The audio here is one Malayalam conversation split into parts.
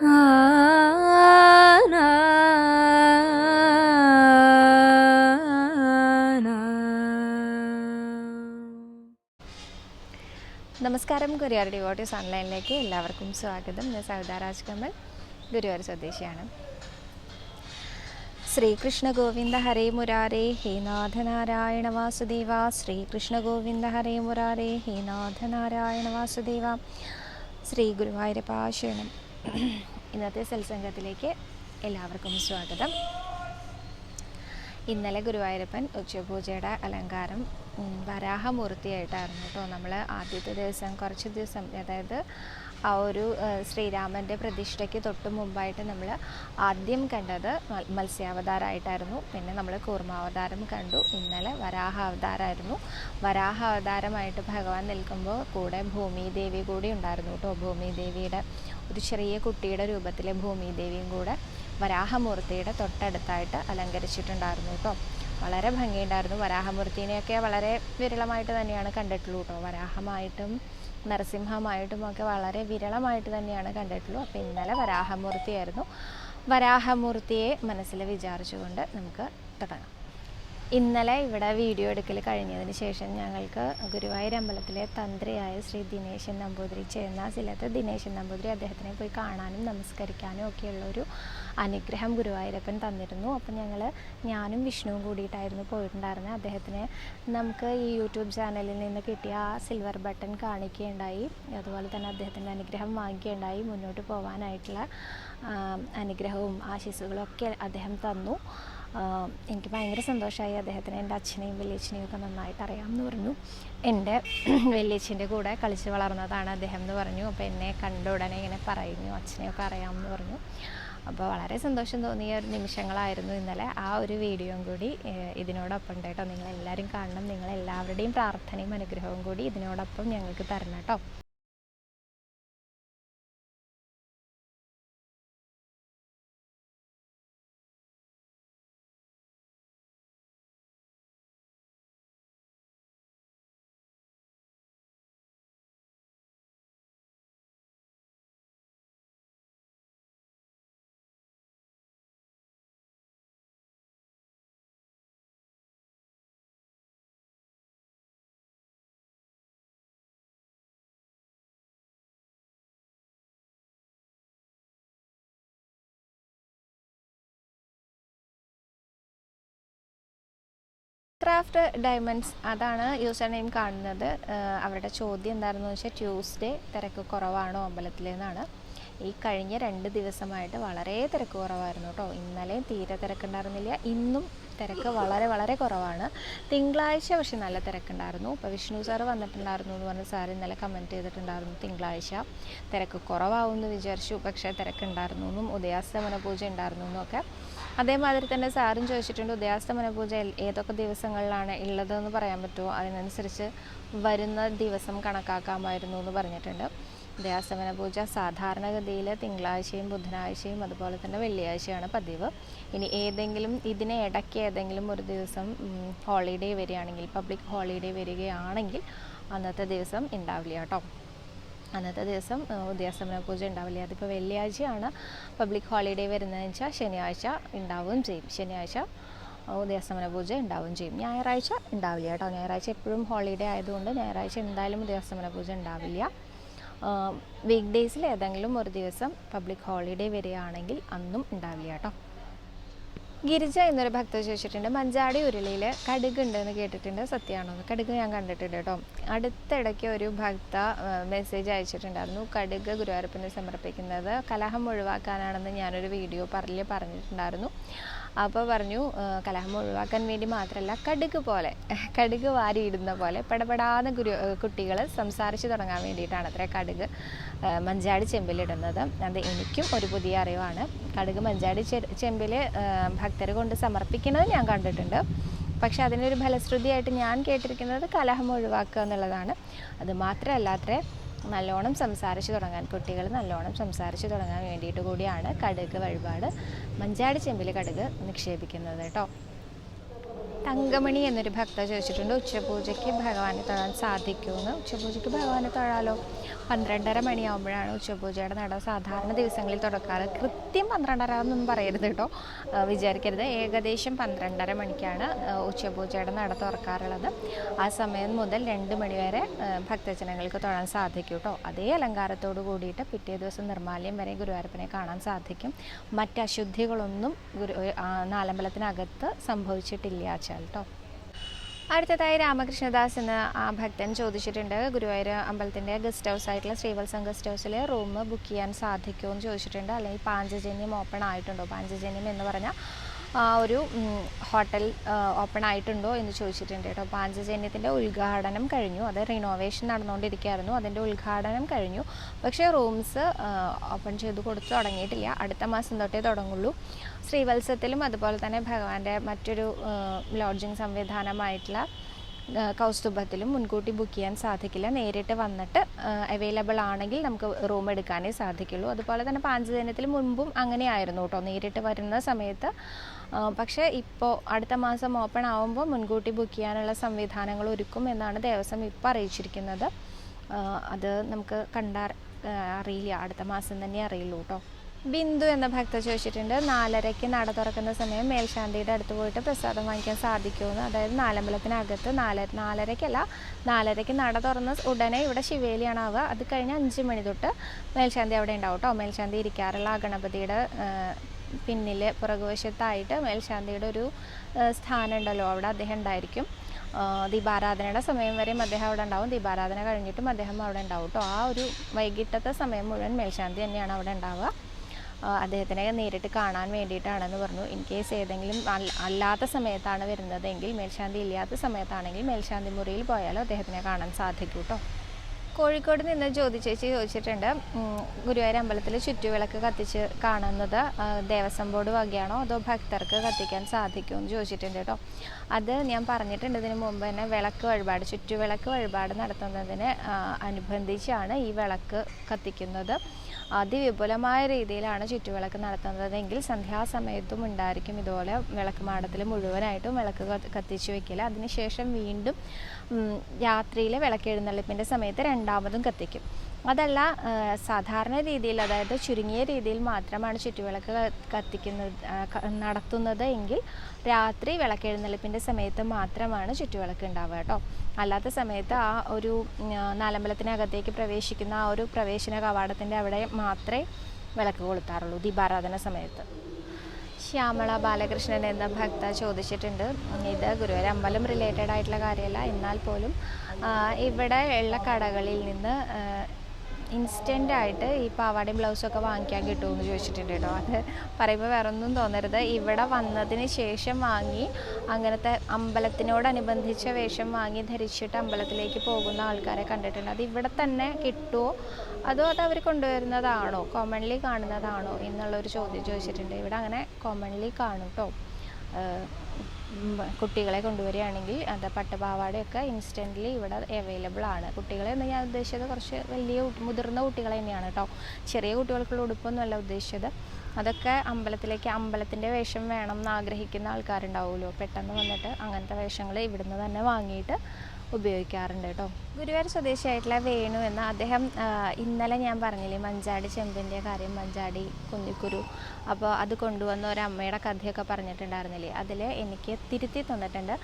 നമസ്കാരം. ഗുരുവായൂർ ഡിവോട്ടീസ് ഓൺലൈനിലേക്ക് എല്ലാവർക്കും സ്വാഗതം. ഞാൻ സവിതാ രാജ് കമൽ സ്വദേശിയാണ്. ശ്രീകൃഷ്ണ ഗോവിന്ദ ഹരേ മുരാരേ ഹേ നാഥനാരായണ വാസുദേവ. ശ്രീകൃഷ്ണ ഗോവിന്ദ ഹരേ മുരാരേ ഹേ നാഥനാരായണ വാസുദേവ. ശ്രീ ഗുരുവായൂരപ്പ ശരണം ഇന്നത്തെ സത്സംഗത്തിലേക്ക് എല്ലാവർക്കും സ്വാഗതം. ഇന്നലെ ഗുരുവായൂരപ്പൻ ഉച്ചപൂജയുടെ അലങ്കാരം വരാഹമൂർത്തിയായിട്ടായിരുന്നു കേട്ടോ. നമ്മൾ ആദ്യത്തെ ദിവസം കുറച്ച് ദിവസം അതായത് ആ ഒരു ശ്രീരാമന്റെ പ്രതിഷ്ഠയ്ക്ക് തൊട്ട് മുമ്പായിട്ട് നമ്മൾ ആദ്യം കണ്ടത് മത്സ്യാവതാരമായിട്ടായിരുന്നു പിന്നെ നമ്മൾ കൂർമാവതാരം കണ്ടു. ഇന്നലെ വരാഹ അവതാരമായിരുന്നു വരാഹ അവതാരമായിട്ട് ഭഗവാൻ നിൽക്കുമ്പോൾ കൂടെ ഭൂമി ദേവി കൂടി ഉണ്ടായിരുന്നു കേട്ടോ. ഭൂമി ദേവിയുടെ ഒരു ചെറിയ കുട്ടിയുടെ രൂപത്തിലെ ഭൂമിദേവിയും കൂടെ വരാഹമൂർത്തിയുടെ തൊട്ടടുത്തായിട്ട് അലങ്കരിച്ചിട്ടുണ്ടായിരുന്നു കേട്ടോ. വളരെ ഭംഗിയുണ്ടായിരുന്നു. വരാഹമൂർത്തിനെയൊക്കെ വളരെ വിരളമായിട്ട് തന്നെയാണ് കണ്ടിട്ടുള്ളൂ കേട്ടോ. വരാഹമായിട്ടും നരസിംഹമായിട്ടും ഒക്കെ വളരെ വിരളമായിട്ട് തന്നെയാണ് കണ്ടിട്ടുള്ളൂ. അപ്പോൾ ഇന്നലെ വരാഹമൂർത്തിയായിരുന്നു. വരാഹമൂർത്തിയെ മനസ്സിൽ വിചാരിച്ചുകൊണ്ട് നമുക്ക് തുടങ്ങാം. ഇന്നലെ ഇവിടെ വീഡിയോ എടുക്കൽ കഴിഞ്ഞതിന് ശേഷം ഞങ്ങൾക്ക് ഗുരുവായൂർ അമ്പലത്തിലെ തന്ത്രിയായ ശ്രീ ദിനേശൻ നമ്പൂതിരി ചേർന്ന ചേർന്നാസിലത്ത് ദിനേശൻ നമ്പൂതിരി അദ്ദേഹത്തിനെ പോയി കാണാനും നമസ്കരിക്കാനും ഒക്കെയുള്ളൊരു അനുഗ്രഹം ഗുരുവായൂരപ്പൻ തന്നിരുന്നു. അപ്പം ഞങ്ങൾ ഞാനും വിഷ്ണുവും കൂടിയിട്ടായിരുന്നു പോയിട്ടുണ്ടായിരുന്നത് അദ്ദേഹത്തിന് നമുക്ക് ഈ യൂട്യൂബ് ചാനലിൽ നിന്ന് കിട്ടിയ ആ സിൽവർ ബട്ടൺ കാണിക്കുകയുണ്ടായി. അതുപോലെ തന്നെ അദ്ദേഹത്തിന്റെ അനുഗ്രഹം വാങ്ങിക്കുകയുണ്ടായി. മുന്നോട്ട് പോകാനായിട്ടുള്ള അനുഗ്രഹവും ആശിസുകളും ഒക്കെ അദ്ദേഹം തന്നു. എനിക്ക് ഭയങ്കര സന്തോഷമായി അദ്ദേഹത്തിന് എന്റെ അച്ഛനെയും വലിയച്ഛനെയും ഒക്കെ നന്നായിട്ട് അറിയാമെന്ന് പറഞ്ഞു. എന്റെ വലിയച്ഛന്റെ കൂടെ കളിച്ച് വളർന്നതാണ് അദ്ദേഹം എന്ന് പറഞ്ഞു. അപ്പോൾ എന്നെ കണ്ട ഉടനെ ഇങ്ങനെ പറയുന്നു അച്ഛനെയൊക്കെ അറിയാമെന്ന് പറഞ്ഞു. അപ്പോൾ വളരെ സന്തോഷം തോന്നിയ ഒരു നിമിഷങ്ങളായിരുന്നു ഇന്നലെ. ആ ഒരു വീഡിയോയും കൂടി ഇതിനോടൊപ്പം ഉണ്ട് കേട്ടോ. നിങ്ങളെല്ലാവരും കാണണം. നിങ്ങളെല്ലാവരുടെയും പ്രാർത്ഥനയും അനുഗ്രഹവും കൂടി ഇതിനോടൊപ്പം ഞങ്ങൾക്ക് തരണം കേട്ടോ. ക്രാഫ്റ്റ് ഡയമണ്ട്സ് അതാണ് യൂസർ നെയിം കാണുന്നത്. അവരുടെ ചോദ്യം എന്താണെന്ന് വെച്ചാൽ ട്യൂസ്ഡേ തിരക്ക് കുറവാണോ അമ്പലത്തിലെന്നാണ് ഈ കഴിഞ്ഞ രണ്ട് ദിവസമായിട്ട് വളരെ തിരക്ക് കുറവായിരുന്നു കേട്ടോ. ഇന്നലെയും തീരെ തിരക്കുണ്ടായിരുന്നില്ല. ഇന്നും തിരക്ക് വളരെ വളരെ കുറവാണ്. തിങ്കളാഴ്ച പക്ഷെ നല്ല തിരക്കുണ്ടായിരുന്നു. ഇപ്പോൾ വിഷ്ണു സാറ് വന്നിട്ടുണ്ടായിരുന്നു എന്ന് പറഞ്ഞ സാർ ഇന്നലെ കമന്റ് ചെയ്തിട്ടുണ്ടായിരുന്നു തിങ്കളാഴ്ച. തിരക്ക് കുറവാകുമെന്ന് വിചാരിച്ചു. പക്ഷേ തിരക്കുണ്ടായിരുന്നു എന്നും ഉദയാസ്തമന പൂജ ഉണ്ടായിരുന്നു എന്നൊക്കെ അതേമാതിരി തന്നെ സാറും ചോദിച്ചിട്ടുണ്ട് ഉദയാസ്തമന പൂജ ഏതൊക്കെ ദിവസങ്ങളിലാണ് ഉള്ളതെന്ന് പറയാൻ പറ്റുമോ? അതിനനുസരിച്ച് വരുന്ന ദിവസം കണക്കാക്കാമായിരുന്നു എന്ന് പറഞ്ഞിട്ടുണ്ട്. ഉദയാസ്തമന പൂജ സാധാരണഗതിയിൽ തിങ്കളാഴ്ചയും ബുധനാഴ്ചയും അതുപോലെ തന്നെ വെള്ളിയാഴ്ചയാണ് പതിവ്. ഇനി ഏതെങ്കിലും ഇതിന് ഇടയ്ക്ക് ഏതെങ്കിലും ഒരു ദിവസം ഹോളിഡേ വരികയാണെങ്കിൽ പബ്ലിക് ഹോളിഡേ വരികയാണെങ്കിൽ അന്നത്തെ ദിവസം ഉണ്ടാവില്ല കേട്ടോ. അന്നത്തെ ദിവസം ഉദയാസ്തമന പൂജ ഉണ്ടാവില്ല? അതിപ്പോൾ വെള്ളിയാഴ്ചയാണ്. പബ്ലിക് ഹോളിഡേ വരുന്നതെന്ന് വെച്ചാൽ ശനിയാഴ്ച ഉണ്ടാവുകയും ചെയ്യും. ശനിയാഴ്ച ഉദയാസ്തമന പൂജ ഉണ്ടാവുകയും ചെയ്യും. ഞായറാഴ്ച ഉണ്ടാവില്ല കേട്ടോ. ഞായറാഴ്ച എപ്പോഴും ഹോളിഡേ ആയതുകൊണ്ട് ഞായറാഴ്ച എന്തായാലും ഉദയാസ്തമന പൂജ ഉണ്ടാവില്ല. വീക്ക് ഡേയ്സിൽ ഏതെങ്കിലും ഒരു ദിവസം പബ്ലിക് ഹോളിഡേ വരികയാണെങ്കിൽ അന്നും ഉണ്ടാവില്ല കേട്ടോ. ഗിരിജ എന്നൊരു ഭക്ത ചോദിച്ചിട്ടുണ്ട് മഞ്ചാടി ഉരുളിയിൽ കടുക് ഉണ്ടെന്ന് കേട്ടിട്ടുണ്ട് സത്യമാണോ കടുക് ഞാൻ കണ്ടിട്ടുണ്ട് കേട്ടോ. അടുത്തിടയ്ക്ക് ഒരു ഭക്ത മെസ്സേജ് അയച്ചിട്ടുണ്ടായിരുന്നു കടുക് ഗുരുവായൂരപ്പന് സമർപ്പിക്കുന്നത് കലഹം ഒഴിവാക്കാനാണെന്ന് ഞാനൊരു വീഡിയോ പറഞ്ഞ് പറഞ്ഞിട്ടുണ്ടായിരുന്നു. അപ്പോൾ പറഞ്ഞു കലഹം ഒഴിവാക്കാൻ വേണ്ടി മാത്രമല്ല കടുക് പോലെ. കടുക് വാരിയിടുന്ന പോലെ പടപടാന്ന് ഗുരു കുട്ടികൾ സംസാരിച്ച് തുടങ്ങാൻ വേണ്ടിയിട്ടാണ് അത്ര കടുക് മഞ്ചാടി ചെമ്പിലിടുന്നത്. അത് എനിക്കും ഒരു പുതിയ അറിവാണ്. കടുക് മഞ്ചാടി ചെമ്പിൽ ഭക്തർ കൊണ്ട് സമർപ്പിക്കുന്നത് ഞാൻ കണ്ടിട്ടുണ്ട്. പക്ഷെ അതിനൊരു ഫലശ്രുതിയായിട്ട് ഞാൻ കേട്ടിരിക്കുന്നത് കലഹം ഒഴിവാക്കുക എന്നുള്ളതാണ്. അത് മാത്രമല്ലാത്ര നല്ലോണം സംസാരിച്ച് തുടങ്ങാൻ കുട്ടികൾ നല്ലോണം സംസാരിച്ച് തുടങ്ങാൻ വേണ്ടിയിട്ട് കൂടിയാണ് കടുക് വഴിപാട്. മഞ്ചാടി ചെമ്പിൽ കടുക് നിക്ഷേപിക്കുന്നത് കേട്ടോ. തങ്കമണി എന്നൊരു ഭക്ത ചോദിച്ചിട്ടുണ്ട് ഉച്ചപൂജയ്ക്ക് ഭഗവാനെ തൊഴാൻ സാധിക്കുമെന്ന്? ഉച്ചപൂജയ്ക്ക് ഭഗവാനെ തൊഴാലോ പന്ത്രണ്ടര മണിയാകുമ്പോഴാണ് ഉച്ചപൂജയുടെ നട സാധാരണ ദിവസങ്ങളിൽ തുടക്കാറ് കൃത്യം പന്ത്രണ്ടര എന്നൊന്നും പറയരുത് കേട്ടോ. വിചാരിക്കരുത്. ഏകദേശം പന്ത്രണ്ടര മണിക്കാണ് ഉച്ചപൂജയുടെ നട തുറക്കാറുള്ളത്. ആ സമയം മുതൽ രണ്ട് മണിവരെ ഭക്തജനങ്ങൾക്ക് തൊഴാൻ സാധിക്കും കേട്ടോ. അതേ അലങ്കാരത്തോട് കൂടിയിട്ട് പിറ്റേ ദിവസം നിർമാല്യം വരെ ഗുരുവായൂരപ്പനെ കാണാൻ സാധിക്കും. മറ്റ് അശുദ്ധികളൊന്നും ഗുരു നാലമ്പലത്തിനകത്ത് സംഭവിച്ചിട്ടില്ല വെച്ചാൽ കേട്ടോ അടുത്തതായി രാമകൃഷ്ണദാസ് എന്ന ആ ഭക്തൻ ചോദിച്ചിട്ടുണ്ട്. ഗുരുവായൂർ അമ്പലത്തിന്റെ ഗസ്റ്റ് ഹൗസ് ആയിട്ടുള്ള ശ്രീവത്സം ഗസ്റ്റ് ഹൗസിൽ റൂം ബുക്ക് ചെയ്യാൻ സാധിക്കുമോ എന്ന് ചോദിച്ചിട്ടുണ്ട്. അല്ലെങ്കിൽ പാഞ്ചജന്യം ഓപ്പൺ ആയിട്ടുണ്ടോ? പാഞ്ചജന്യം എന്ന് പറഞ്ഞാൽ ഒരു ഹോട്ടൽ ഓപ്പൺ ആയിട്ടുണ്ടോ എന്ന് ചോദിച്ചിട്ടുണ്ട് കേട്ടോ. പാഞ്ചജന്യത്തിന്റെ ഉദ്ഘാടനം കഴിഞ്ഞു. അത് റിനോവേഷൻ നടന്നുകൊണ്ടിരിക്കുകയായിരുന്നു. അതിന്റെ ഉദ്ഘാടനം കഴിഞ്ഞു. പക്ഷേ റൂംസ് ഓപ്പൺ ചെയ്ത് കൊടുത്തു തുടങ്ങിയിട്ടില്ല. അടുത്ത മാസം തൊട്ടേ തുടങ്ങുള്ളൂ. ശ്രീവത്സത്തിലും അതുപോലെ തന്നെ ഭഗവാന്റെ മറ്റൊരു ലോഡ്ജിങ് സംവിധാനമായിട്ടുള്ള ആ, കൗസ്തുഭത്തിലും മുൻകൂട്ടി ബുക്ക് ചെയ്യാൻ സാധിക്കില്ല. നേരിട്ട് വന്നിട്ട് അവൈലബിൾ ആണെങ്കിൽ നമുക്ക് റൂം എടുക്കാനേ സാധിക്കുള്ളൂ. അതുപോലെ തന്നെ പാഞ്ചജന്യത്തിൽ മുൻപും അങ്ങനെയായിരുന്നു കേട്ടോ നേരിട്ട് വരുന്ന സമയത്ത് പക്ഷേ ഇപ്പോൾ അടുത്ത മാസം ഓപ്പൺ ആവുമ്പോൾ മുൻകൂട്ടി ബുക്ക് ചെയ്യാനുള്ള സംവിധാനങ്ങൾ ഒരുക്കും എന്നാണ് ദേവസ്വം ഇപ്പോൾ അറിയിച്ചിരിക്കുന്നത്. അത് നമുക്ക് കണ്ടാർ അറിയില്ല. അടുത്ത മാസം തന്നെ അറിയുള്ളൂ കേട്ടോ ബിന്ദു എന്ന ഭക്ത ചോദിച്ചിട്ടുണ്ട്. നാലരയ്ക്ക് നട തുറക്കുന്ന സമയം മേൽശാന്തിയുടെ അടുത്ത് പോയിട്ട് പ്രസാദം വാങ്ങിക്കാൻ സാധിക്കുമെന്ന്. അതായത് നാലമ്പലത്തിനകത്ത് നാല നാലരയ്ക്കല്ല നാലരയ്ക്ക് നട തുറന്ന് ഉടനെ ഇവിടെ ശിവേലിയാണ് ആവുക. അത് കഴിഞ്ഞ് അഞ്ച് മണി തൊട്ട് മേൽശാന്തി അവിടെ ഉണ്ടാവും കേട്ടോ മേൽശാന്തി ഇരിക്കാറുള്ള ഗണപതിയുടെ പിന്നിൽ പുറകുവശത്തായിട്ട് മേൽശാന്തിയുടെ ഒരു ആ, സ്ഥാനം ഉണ്ടല്ലോ അവിടെ അദ്ദേഹം ഉണ്ടായിരിക്കും. ദീപാരാധനയുടെ സമയം വരെയും അദ്ദേഹം അവിടെ ഉണ്ടാവും. ദീപാരാധന കഴിഞ്ഞിട്ടും അദ്ദേഹം അവിടെ ഉണ്ടാവും കേട്ടോ ആ ഒരു വൈകിട്ടത്തെ സമയം മുഴുവൻ മേൽശാന്തി തന്നെയാണ് അവിടെ ഉണ്ടാവുക. അദ്ദേഹത്തിനെ നേരിട്ട് കാണാൻ വേണ്ടിയിട്ടാണെന്ന് പറഞ്ഞു. ഇൻ കേസ് ഏതെങ്കിലും അല്ലാത്ത സമയത്താണ് വരുന്നതെങ്കിൽ മേൽശാന്തി ഇല്ലാത്ത സമയത്താണെങ്കിൽ മേൽശാന്തി മുറിയിൽ പോയാലും അദ്ദേഹത്തിനെ കാണാൻ സാധിക്കും കേട്ടോ കോഴിക്കോട് നിന്ന് ചോദിച്ചേച്ചി ചോദിച്ചിട്ടുണ്ട് ഗുരുവായൂർ അമ്പലത്തിൽ ചുറ്റുവിളക്ക് കത്തിച്ച് കാണുന്നത് ദേവസ്വം ബോർഡ് വകയാണോ അതോ ഭക്തർക്ക് കത്തിക്കാൻ സാധിക്കുമോ എന്ന് ചോദിച്ചിട്ടുണ്ട് കേട്ടോ അത് ഞാൻ പറഞ്ഞിട്ടുണ്ട് ഇതിന് മുമ്പ് തന്നെ വിളക്ക് വഴിപാട് ചുറ്റുവിളക്ക് വഴിപാട് നടത്തുന്നതിന് അനുബന്ധിച്ചാണ് ഈ വിളക്ക് കത്തിക്കുന്നത്. അതിവിപുലമായ രീതിയിലാണ് ചുറ്റുവിളക്ക് നടത്തുന്നതെങ്കിൽ സന്ധ്യാസമയത്തും ഉണ്ടായിരിക്കും ഇതുപോലെ വിളക്ക് മാടത്തിൽ മുഴുവനായിട്ടും വിളക്ക് കത്തിച്ചു വെക്കില്ല അതിനുശേഷം വീണ്ടും രാത്രിയിലെ വിളക്ക് എഴുന്നള്ളിപ്പിന്റെ സമയത്ത് രണ്ടാമതും കത്തിക്കും. അതല്ല സാധാരണ രീതിയിൽ അതായത് ചുരുങ്ങിയ രീതിയിൽ മാത്രമാണ് ചുറ്റുവിളക്ക് കത്തിക്കുന്നത് നടത്തുന്നത് എങ്കിൽ രാത്രി വിളക്കെഴുന്നള്ളിപ്പിന്റെ സമയത്ത് മാത്രമാണ് ചുറ്റുവിളക്ക് ഉണ്ടാവുക കേട്ടോ. അല്ലാത്ത സമയത്ത് ആ ഒരു നാലമ്പലത്തിനകത്തേക്ക് പ്രവേശിക്കുന്ന ആ ഒരു പ്രവേശന കവാടത്തിന്റെ അവിടെ മാത്രമേ വിളക്ക് കൊളുത്താറുള്ളൂ ദീപാരാധന സമയത്ത്. ശ്യാമള ബാലകൃഷ്ണൻ എന്ന ഭക്ത ചോദിച്ചിട്ടുണ്ട് ഇത് ഗുരുവായൂർ അമ്പലം റിലേറ്റഡ് ആയിട്ടുള്ള കാര്യമല്ല. എന്നാൽ പോലും ഇവിടെ ഉള്ള കടകളിൽ നിന്ന് ഇൻസ്റ്റന്റ് ആയിട്ട് ഈ പാവാടയും ബ്ലൗസൊക്കെ വാങ്ങിക്കാൻ കിട്ടുമെന്ന് ചോദിച്ചിട്ടുണ്ട് കേട്ടോ. അത് പറയുമ്പോൾ വേറെ ഒന്നും തോന്നരുത്. ഇവിടെ വന്നതിന് ശേഷം വാങ്ങി അങ്ങനത്തെ അമ്പലത്തിനോടനുബന്ധിച്ച വേഷം വാങ്ങി ധരിച്ചിട്ട് അമ്പലത്തിലേക്ക് പോകുന്ന ആൾക്കാരെ കണ്ടിട്ടുണ്ട്. അത് ഇവിടെ തന്നെ കിട്ടുമോ? അതോ അത് അവർ കൊണ്ടുവരുന്നതാണോ? കോമൺലി കാണുന്നതാണോ? എന്നുള്ളൊരു ചോദ്യം ചോദിച്ചിട്ടുണ്ട്. ഇവിടെ അങ്ങനെ കോമൺലി കാണും കേട്ടോ കുട്ടികളെ കൊണ്ടുവരികയാണെങ്കിൽ അത് പട്ടുപാവാടയൊക്കെ ഇൻസ്റ്റന്റ്ലി ഇവിടെ അവൈലബിൾ ആണ്. കുട്ടികളെ എന്ന് ഞാൻ ഉദ്ദേശിച്ചത് കുറച്ച് വലിയ മുതിർന്ന കുട്ടികളെ തന്നെയാണ് കേട്ടോ. ചെറിയ കുട്ടികൾക്കുള്ള ഉടുപ്പൊന്നുമല്ല ഉദ്ദേശിച്ചത്. അതൊക്കെ അമ്പലത്തിലേക്ക് അമ്പലത്തിന്റെ വേഷം വേണം എന്ന് ആഗ്രഹിക്കുന്ന ആൾക്കാരുണ്ടാവുമല്ലോ. പെട്ടെന്ന് വന്നിട്ട് അങ്ങനത്തെ വേഷങ്ങൾ ഇവിടുന്ന് തന്നെ വാങ്ങിയിട്ട് ഉപയോഗിക്കാറുണ്ട് കേട്ടോ. ഗുരുവായൂർ സ്വദേശിയായിട്ടുള്ള വേണു എന്ന അദ്ദേഹം ഇന്നലെ ഞാൻ പറഞ്ഞില്ലേ മഞ്ചാടി ചെമ്പിന്റെ കാര്യം മഞ്ചാടി കുന്നിക്കുരു. അപ്പോൾ അത് കൊണ്ടുവന്ന ഒരു അമ്മയുടെ കഥയൊക്കെ പറഞ്ഞിട്ടുണ്ടായിരുന്നില്ലേ? അതിൽ എനിക്ക് തിരുത്തി തന്നിട്ടുണ്ട്.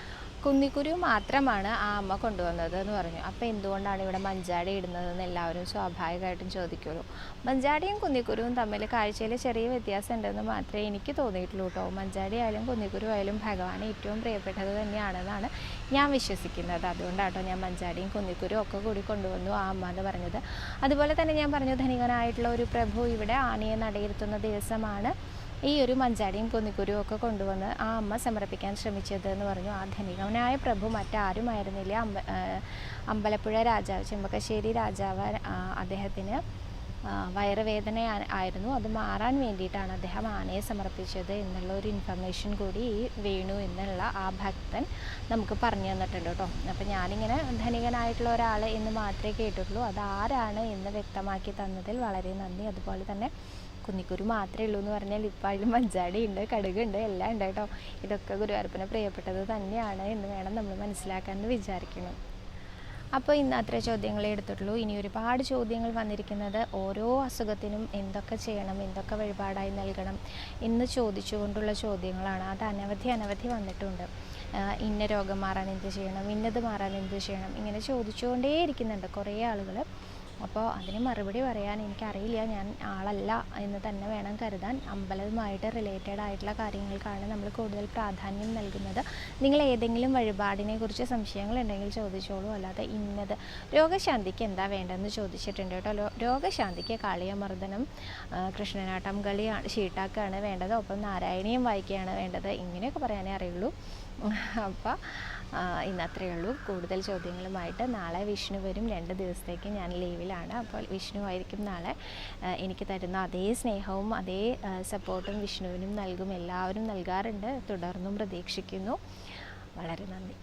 കുന്നിക്കുരു മാത്രമാണ് ആ അമ്മ കൊണ്ടുവന്നത് എന്ന് പറഞ്ഞു. അപ്പോൾ എന്തുകൊണ്ടാണ് ഇവിടെ മഞ്ചാടി ഇടുന്നതെന്ന് എല്ലാവരും സ്വാഭാവികമായിട്ടും ചോദിക്കുള്ളൂ. മഞ്ചാടിയും കുന്നിക്കുരുവും തമ്മിൽ കാഴ്ചയിൽ ചെറിയ വ്യത്യാസം ഉണ്ടെന്ന് മാത്രമേ എനിക്ക് തോന്നിയിട്ടുള്ളൂ കേട്ടോ. മഞ്ചാടി ആയാലും കുന്നിക്കുരു ആയാലും ഭഗവാൻ ഏറ്റവും പ്രിയപ്പെട്ടത് തന്നെയാണെന്നാണ് ഞാൻ വിശ്വസിക്കുന്നത്. അതുകൊണ്ടാട്ടോ ഞാൻ മഞ്ചാടിയും കുന്നിക്കുരും ഒക്കെ കൂടി കൊണ്ടുവന്നു ആ അമ്മ എന്ന് പറഞ്ഞത്. അതുപോലെ തന്നെ ഞാൻ പറഞ്ഞു ധനികനായിട്ടുള്ള ഒരു പ്രഭു ഇവിടെ ആനയെ നടയിരുത്തുന്ന ദിവസമാണ്. ഈ ഒരു മഞ്ചാടിയും കുന്നിക്കുരുവും ഒക്കെ കൊണ്ടുവന്ന് ആ അമ്മ സമർപ്പിക്കാൻ ശ്രമിച്ചത് എന്ന് പറഞ്ഞു. ആ ധനികനായ പ്രഭു മറ്റാരുമായിരുന്നില്ല. അമ്പ അമ്പലപ്പുഴ രാജാവ് ചെമ്പക്കശ്ശേരി രാജാവ് അദ്ദേഹത്തിന് വയറുവേദന ആയിരുന്നു. അത് മാറാൻ വേണ്ടിയിട്ടാണ് അദ്ദേഹം ആനയെ സമർപ്പിച്ചത് എന്നുള്ള ഒരു ഇൻഫർമേഷൻ കൂടി ഈ വേണു എന്നുള്ള ആ ഭക്തൻ നമുക്ക് പറഞ്ഞു തന്നിട്ടുണ്ട് കേട്ടോ. അപ്പം ഞാനിങ്ങനെ ധനികനായിട്ടുള്ള ഒരാൾ എന്ന് മാത്രമേ കേട്ടിട്ടുള്ളൂ. അത് ആരാണ് എന്ന് വ്യക്തമാക്കി തന്നതിൽ വളരെ നന്ദി. അതുപോലെ തന്നെ കുന്നിക്കുരു മാത്രമേ ഉള്ളൂ എന്ന് പറഞ്ഞാൽ ഇപ്പം അതിൽ മഞ്ചാടി ഉണ്ട് കടുകുണ്ട് എല്ലാം ഉണ്ട് കേട്ടോ. ഇതൊക്കെ ഗുരുവായൂരപ്പന് പ്രിയപ്പെട്ടത് തന്നെയാണ് എന്ന് വേണം നമ്മൾ മനസ്സിലാക്കാൻ വിചാരിക്കുന്നു. അപ്പോൾ ഇന്ന് അത്ര ചോദ്യങ്ങളെ എടുത്തിട്ടുള്ളൂ. ഇനി ഒരുപാട് ചോദ്യങ്ങൾ വന്നിരിക്കുന്നത് ഓരോ അസുഖത്തിനും എന്തൊക്കെ ചെയ്യണം എന്തൊക്കെ വഴിപാടായി നൽകണം എന്ന് ചോദിച്ചുകൊണ്ടുള്ള ചോദ്യങ്ങളാണ്. അത് അനവധി അനവധി വന്നിട്ടുണ്ട്. ഇന്ന രോഗം മാറാൻ എന്ത് ചെയ്യണം ഇന്നത് മാറാൻ എന്ത് ചെയ്യണം ഇങ്ങനെ ചോദിച്ചുകൊണ്ടേ ഇരിക്കുന്നുണ്ട് കുറേ ആളുകൾ അപ്പോൾ അതിന് മറുപടി പറയാൻ എനിക്കറിയില്ല. ഞാൻ ആളല്ല എന്ന് തന്നെ വേണം കരുതാൻ. അമ്പലവുമായിട്ട് റിലേറ്റഡ് ആയിട്ടുള്ള കാര്യങ്ങൾക്കാണ് നമ്മൾ കൂടുതൽ പ്രാധാന്യം നൽകുന്നത്. നിങ്ങൾ ഏതെങ്കിലും വഴിപാടിനെ കുറിച്ച് സംശയങ്ങൾ ഉണ്ടെങ്കിൽ ചോദിച്ചോളൂ. അല്ലാതെ ഇന്നത് രോഗശാന്തിക്ക് എന്താ വേണ്ടതെന്ന് ചോദിച്ചിട്ടുണ്ട് കേട്ടോ. രോഗശാന്തിക്ക് കാളിയമർദ്ദനം കൃഷ്ണനാട്ടം കളി ഷീട്ടാക്കാണ് വേണ്ടത്. ഒപ്പം നാരായണീയം വായിക്കുകയാണ് വേണ്ടത്. ഇങ്ങനെയൊക്കെ പറയാനേ അറിയുള്ളൂ. അപ്പോൾ ഇന്ന് അത്രയേ ഉള്ളൂ. കൂടുതൽ ചോദ്യങ്ങളുമായിട്ട് നാളെ വിഷ്ണു വരും. രണ്ട് ദിവസത്തേക്ക് ഞാൻ ലീവിലാണ്. അപ്പോൾ വിഷ്ണു ആയിരിക്കും നാളെ എനിക്ക് തരുന്ന അതേ സ്നേഹവും അതേ സപ്പോർട്ടും വിഷ്ണുവിനും നൽകും. എല്ലാവരും നൽകാറുണ്ട്. തുടർന്നും പ്രതീക്ഷിക്കുന്നു. വളരെ നന്ദി.